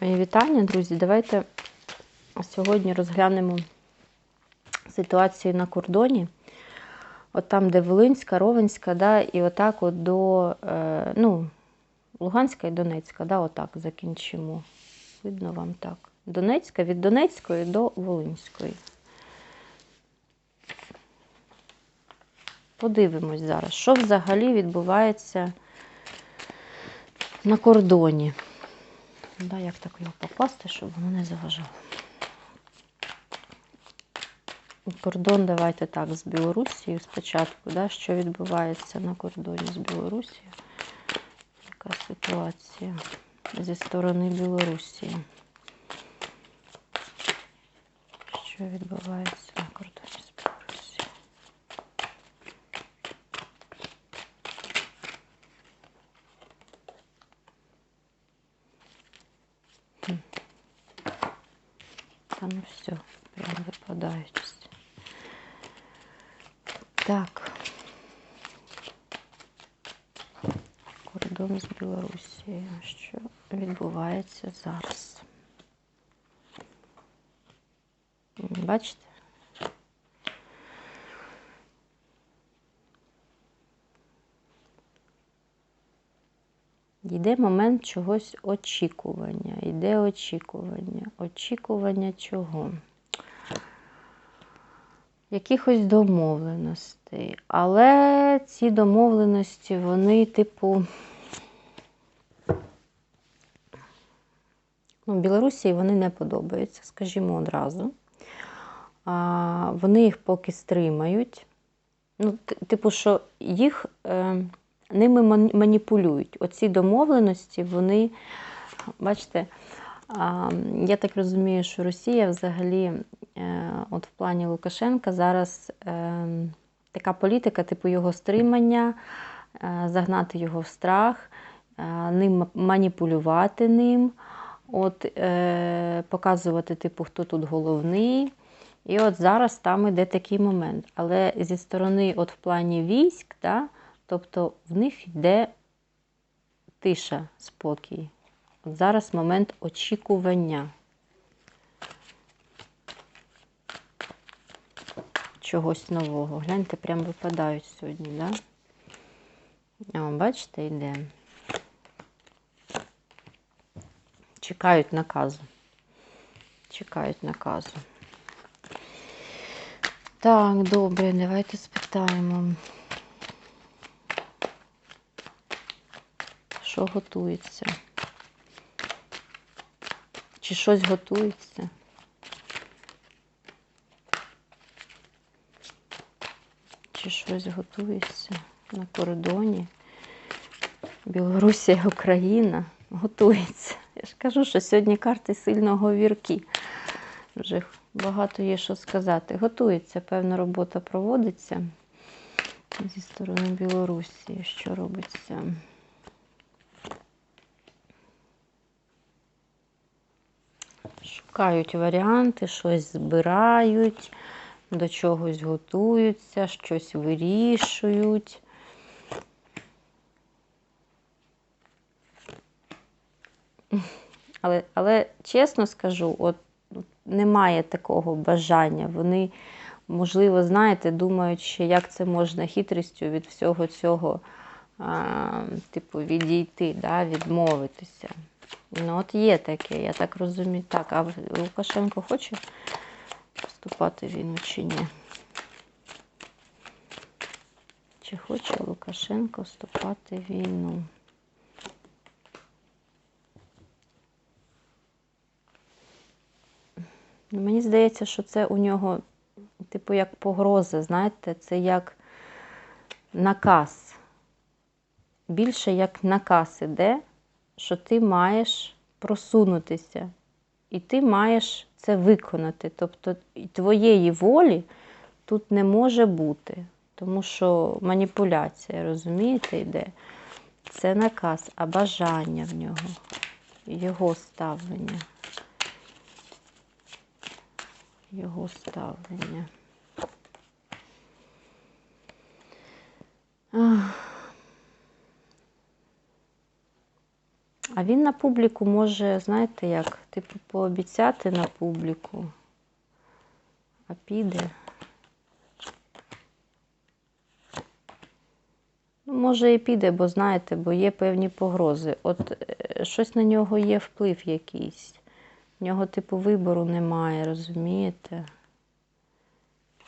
Мої вітання, друзі. Давайте сьогодні розглянемо ситуацію на кордоні. От там, де Волинська, Ровенська, да, і отак от до е, ну, Луганська і Донецька, да, отак закінчимо. Видно вам так. Донецька від Донецької до Волинської. Подивимось зараз, що взагалі відбувається на кордоні. Да, як так його покласти, щоб воно не заважало. Кордон давайте так, з Білорусією спочатку, да, що відбувається на кордоні з Білорусією. Яка ситуація зі сторони Білорусі? Що відбувається на кордоні з Білорусією? Та ну все, прям випадаючись. Так. Кордон з Білорусією. Що відбувається зараз? Бачите? Йде момент чогось очікування. Йде очікування. Очікування чого? Якихось домовленостей. Але ці домовленості, вони, типу, ну, Білорусі вони не подобаються, скажімо одразу. А, вони їх поки стримають. Ну, типу, що їх е, ними маніпулюють. Оці домовленості, вони, бачите, я так розумію, що Росія взагалі, е, от в плані Лукашенка, зараз е, така політика, типу його стримання, е, загнати його в страх, ним маніпулювати ним, от, показувати, типу, хто тут головний. І от зараз там іде такий момент. Але зі сторони, от в плані військ, да, тобто в них йде тиша, спокій. От зараз момент очікування. Чогось нового. Гляньте, прям випадають сьогодні, да? О, бачите, йде. Чекають наказу. Чекають наказу. Так, добре, давайте спитаємо. Що готується? Чи щось готується? Чи щось готується на кордоні? Білорусія, Україна готується. Я ж кажу, що сьогодні карти сильно говіркі. Вже багато є що сказати. Готується, певна робота проводиться зі сторони Білорусі. Що робиться? Шукають варіанти, щось збирають, до чогось готуються, щось вирішують. Але, але чесно скажу, от немає такого бажання. Вони, можливо, знаєте, думають, ще як це можна хитрістю від всього цього, а, типу, відійти, да, відмовитися. Ну, от є таке, я так розумію. Так, а Лукашенко хоче вступати в війну чи ні? Чи хоче Лукашенко вступати в війну? Ну, Мені здається, що це у нього, типу, як погроза, знаєте, це як наказ. Більше як наказ іде, що ти маєш просунутися, і ти маєш це виконати. Тобто твоєї волі тут не може бути, тому що маніпуляція, розумієте, йде. Це наказ, а бажання в нього, його ставлення. Його ставлення. Ах. А він на публіку може, знаєте як, типу, пообіцяти на публіку, а піде. Ну, може і піде, бо знаєте, бо є певні погрози. От е, щось на нього є вплив якийсь. В нього, типу, вибору немає, розумієте?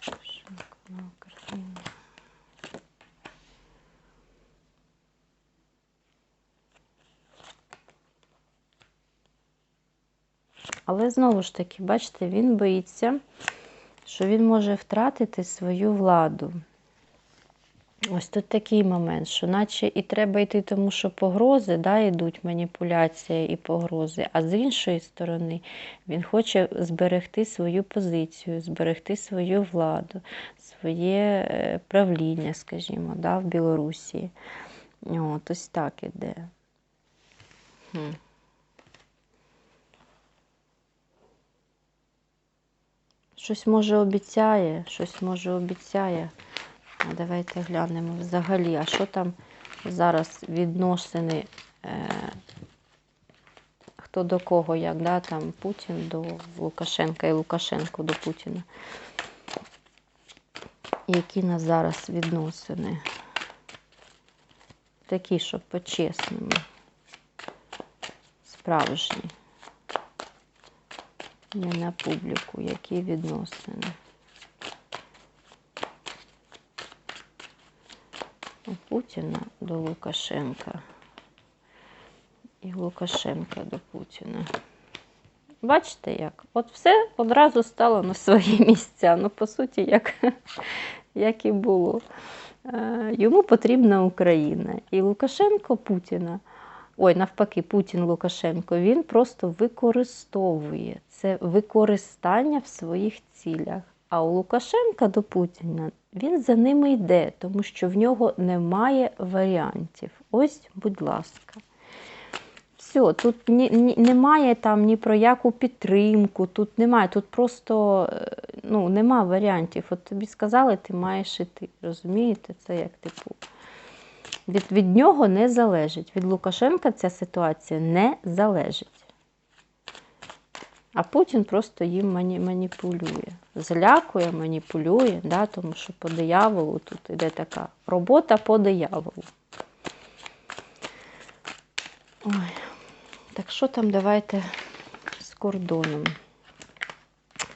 Шокова Але знову ж таки, бачите, він боїться, що він може втратити свою владу. Ось тут такий момент, що наче і треба йти, тому що погрози, да, йдуть маніпуляція і погрози, а з іншої сторони він хоче зберегти свою позицію, зберегти свою владу, своє е, правління, скажімо, да, в Білорусі. Ось так іде. Щось може обіцяє, щось може обіцяє. А давайте глянемо взагалі, а що там зараз відносини, е, хто до кого, як, да, там Путін до Лукашенка і Лукашенко до Путіна. Які нас зараз відносини? Такі, що по-чесному, справжні. Не на публіку, які відносини. У Путіна до Лукашенка і Лукашенка до Путіна. Бачите як? От все одразу стало на свої місця. Ну, по суті, як, як і було. Е, Йому потрібна Україна. І Лукашенко Путіна, ой, навпаки, Путін Лукашенко, він просто використовує це використання в своїх цілях. А у Лукашенка до Путіна він за ними йде, тому що в нього немає варіантів. Ось, будь ласка. Все, тут ні, ні, немає там ні про яку підтримку, тут немає, тут просто е, ну, нема варіантів. От тобі сказали, ти маєш іти. Розумієте? Це як типу. Від, від нього не залежить. Від Лукашенка ця ситуація не залежить. А Путін просто їм мані, маніпулює. Залякує, маніпулює, да, тому що по дияволу тут іде така робота по дияволу. Ой. Так що там давайте з кордоном?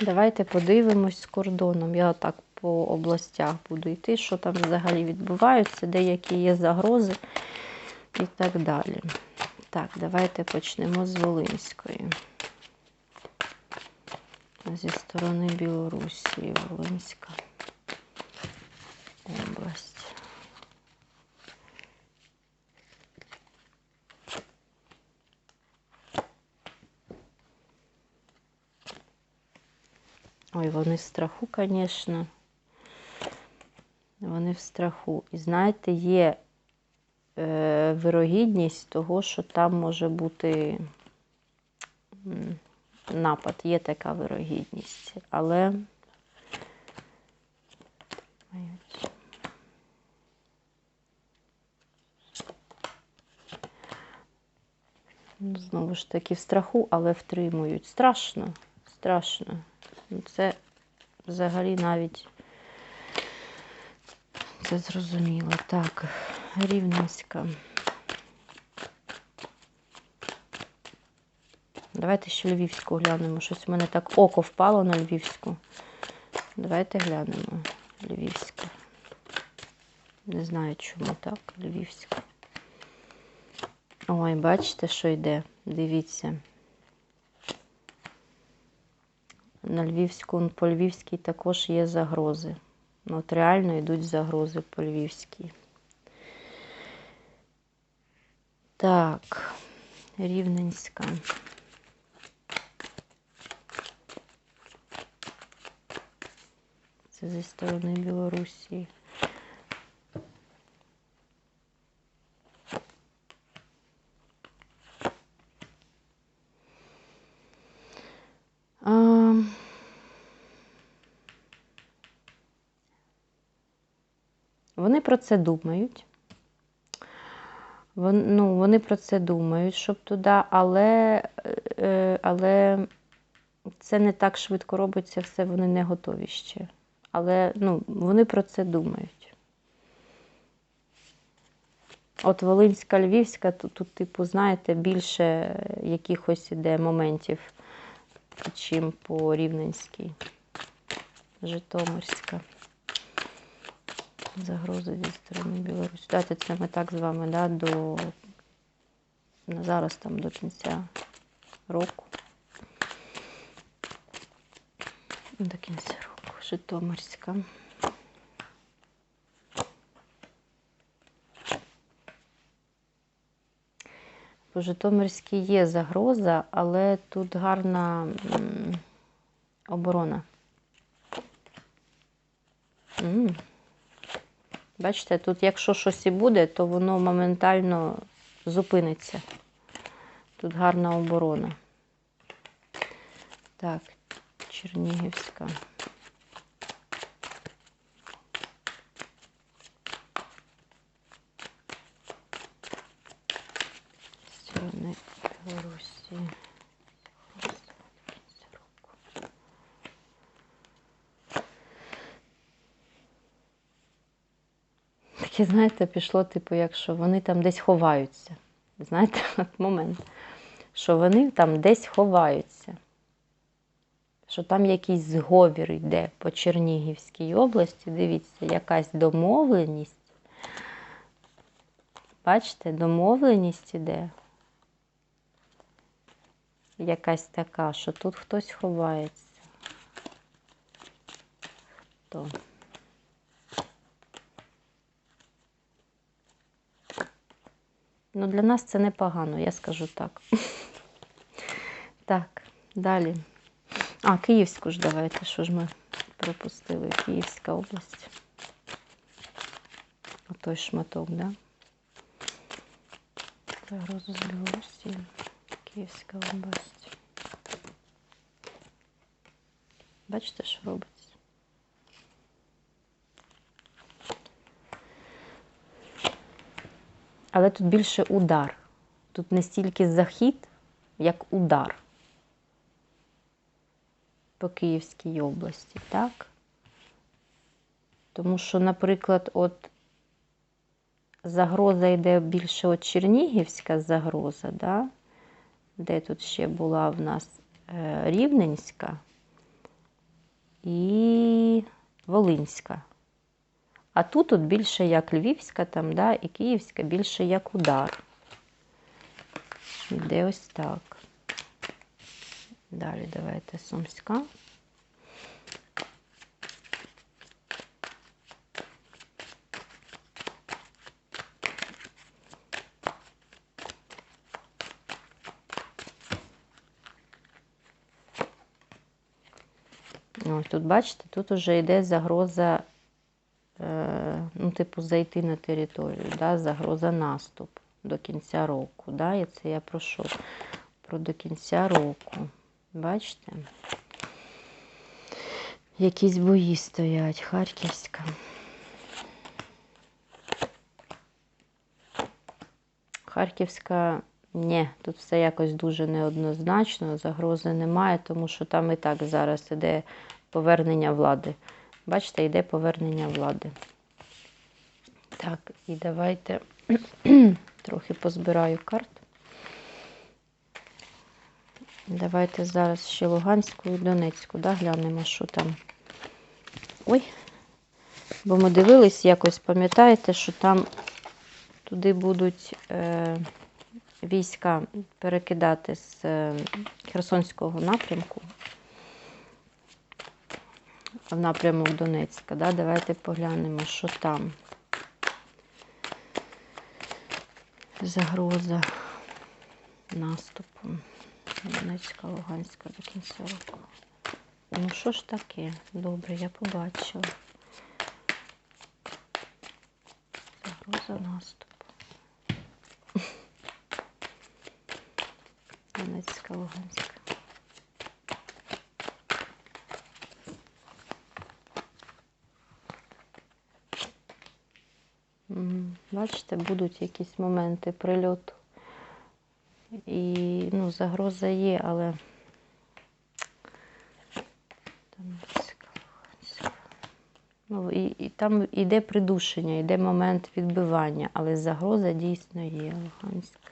Давайте подивимось з кордоном. Я так по областях буду йти, що там взагалі відбувається, деякі є загрози і так далі. Так, давайте почнемо з Волинської. Зі сторони Білорусі, Волинська область. Ой, вони страху, звісно. Вони в страху. І знаєте, є е, вирогідність того, що там може бути напад, є така вирогідність. Але знову ж таки в страху, але втримують. Страшно, страшно. Це взагалі навіть це зрозуміло. Так, Рівненська. Давайте ще Львівську глянемо. Щось у мене так око впало на Львівську. Давайте глянемо. Львівська. Не знаю, чому так, Львівська. Ой, бачите, що йде? Дивіться. На Львівську, по Львівській також є загрози. Ну, От реально йдуть загрози по Львівській. Так, Рівненська. Це зі сторони Білорусі. Вони про це думають. Вон, ну, вони про це думають, щоб туди, але, е, але це не так швидко робиться, все вони не готові ще. Але ну, вони про це думають. От Волинська, Львівська, тут, тут, типу, знаєте, більше якихось іде моментів, чим по Рівненській. Житомирська. Загрози зі сторони Білорусі. Дайте це ми так з вами да, до зараз там до кінця року. До кінця року. Житомирська. По Житомирській є загроза, але тут гарна м, оборона. М. Бачите, тут якщо щось і буде, то воно моментально зупиниться. Тут гарна оборона. Так, Чернігівська. Сторони Білорусі. Таке, знаєте, пішло, типу, якщо вони там десь ховаються. Знаєте, момент, що вони там десь ховаються. Що там якийсь зговір йде по Чернігівській області. Дивіться, якась домовленість. Бачите, домовленість іде. Якась така, що тут хтось ховається. Хто? Ну, для нас це непогано, я скажу так. Так, далі. А, Київську ж давайте, що ж ми пропустили? Київська область. Отой шматок, да? Загрозу з Білорусі. Київська область. Бачите, що робиться? Але тут більше удар. Тут не стільки захід, як удар по Київській області, так? Тому що, наприклад, от загроза йде більше от Чернігівська загроза, да? де тут ще була в нас е, Рівненська і Волинська. А тут от більше як Львівська там, да, і Київська більше як удар. Іде ось так. Далі давайте Сумська. Ось тут, бачите, тут вже йде загроза ну, типу, зайти на територію, да, загроза наступ до кінця року. Да, І це я прошу про до кінця року. Бачите? Якісь бої стоять, Харківська. Харківська, ні, тут все якось дуже неоднозначно, загрози немає, тому що там і так зараз іде повернення влади. Бачите, йде повернення влади. Так, і давайте трохи позбираю карт. Давайте зараз ще Луганську і Донецьку, да, глянемо, що там. Ой, бо ми дивились якось, пам'ятаєте, що там туди будуть е, війська перекидати з е, Херсонського напрямку в напрямок Донецька. Да? Давайте поглянемо, що там. Загроза наступу. Донецька, Луганська до кінця. Ну, що ж таке? Добре, я побачила. Загроза наступу. Донецька, Луганська. Бачите, будуть якісь моменти прильоту. І ну, загроза є, але Ну, і, і там йде придушення, йде момент відбивання, але загроза дійсно є Луганська.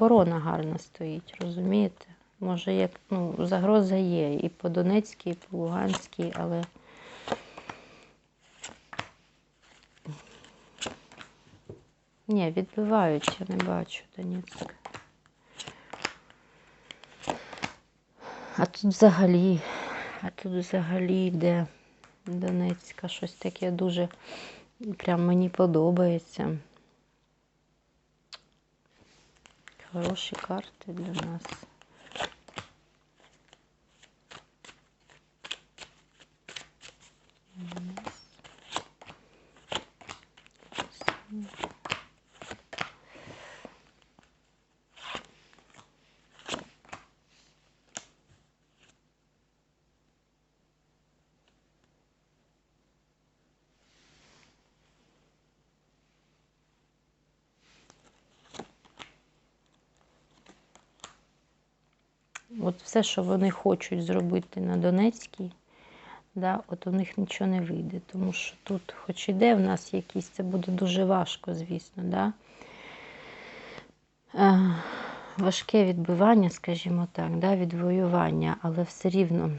Оборона гарно стоїть, розумієте? Може, як ну, загроза є і по Донецькій, і по Луганській, але ні, відбивають, я не бачу Донецьк. А тут взагалі, а тут взагалі йде Донецька, щось таке дуже прям мені подобається. Хороші карти для нас. От все, що вони хочуть зробити на Донецькій, да, от у них нічого не вийде. Тому що тут, хоч іде в нас якісь, це буде дуже важко, звісно. Да? Е, важке відбивання, скажімо так, да, відвоювання, але все рівно,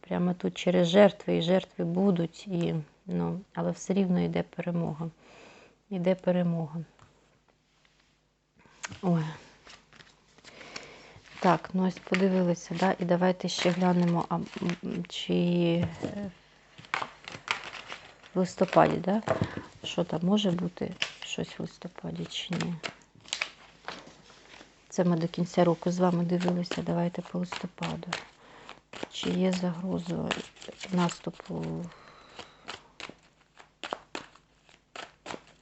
прямо тут через жертви, і жертви будуть, і, ну, але все рівно йде перемога. Йде перемога. Ой. Так, ну ось подивилися, да? і давайте ще глянемо, а, чи е, в листопаді, да? що там може бути щось в листопаді чи ні. Це ми до кінця року з вами дивилися. Давайте по листопаду. Чи є загроза наступу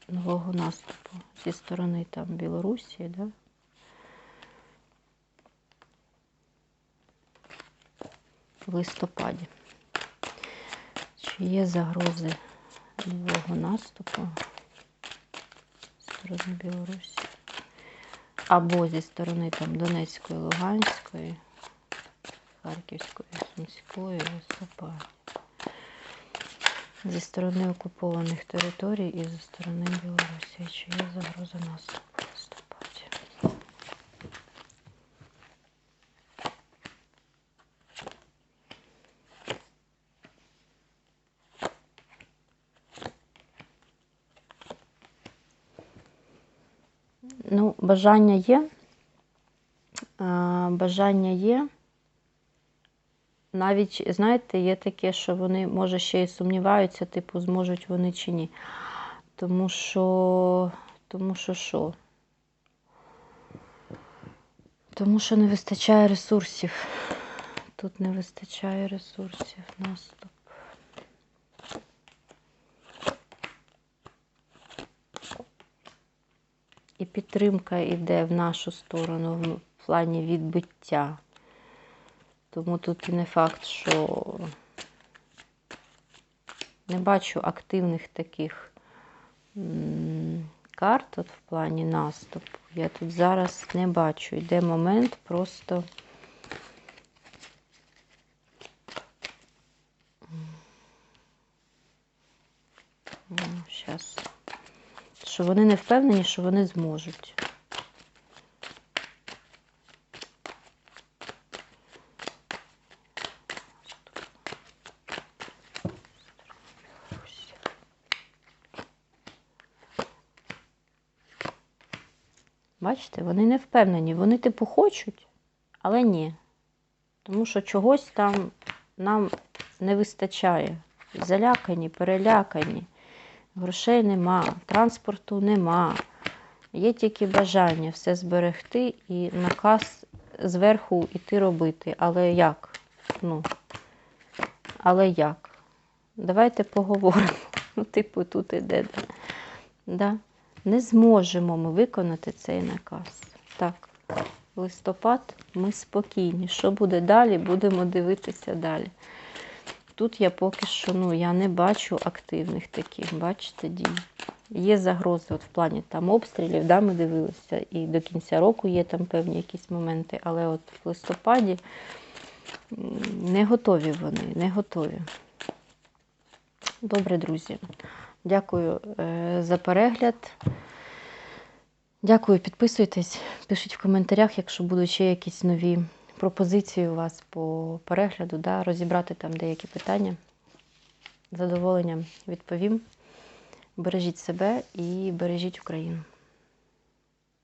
нового наступу зі сторони там Білорусі, да? Листопаді. Чи є загрози нового наступу зі сторони Білорусі? Або зі сторони там Донецької, Луганської, Харківської, Сумської, листопаді. Зі сторони окупованих територій і зі сторони Білорусі. Чи є загроза наступу в листопаді? Ну, бажання є. Бажання є. Навіть, знаєте, є таке, що вони, може, ще й сумніваються, типу, зможуть вони чи ні. Тому що, тому що що? Тому що не вистачає ресурсів. Тут не вистачає ресурсів. Наступ. І підтримка йде в нашу сторону в плані відбиття. Тому тут і не факт, що не бачу активних таких карт от в плані наступу. Я тут зараз не бачу. Йде момент просто. Зараз. Що вони не впевнені, що вони зможуть. Бачите, вони не впевнені. Вони, типу, хочуть, але ні. Тому що чогось там нам не вистачає. Залякані, перелякані. Грошей нема, транспорту нема. Є тільки бажання все зберегти і наказ зверху іти робити. Але як? Ну, але як? Давайте поговоримо. Ну, типу, тут іде. Да? не зможемо ми виконати цей наказ. Так, листопад, ми спокійні. Що буде далі, будемо дивитися далі. Тут я поки що ну, я не бачу активних таких, бачите, дій. Є загрози от в плані там обстрілів, да, ми дивилися, і до кінця року є там певні якісь моменти, але от в листопаді не готові вони, не готові. Добре, друзі. Дякую е, за перегляд. Дякую, підписуйтесь, пишіть в коментарях, якщо будуть ще якісь нові пропозиції у вас по перегляду, да, розібрати там деякі питання. Задоволенням відповім. Бережіть себе і бережіть Україну.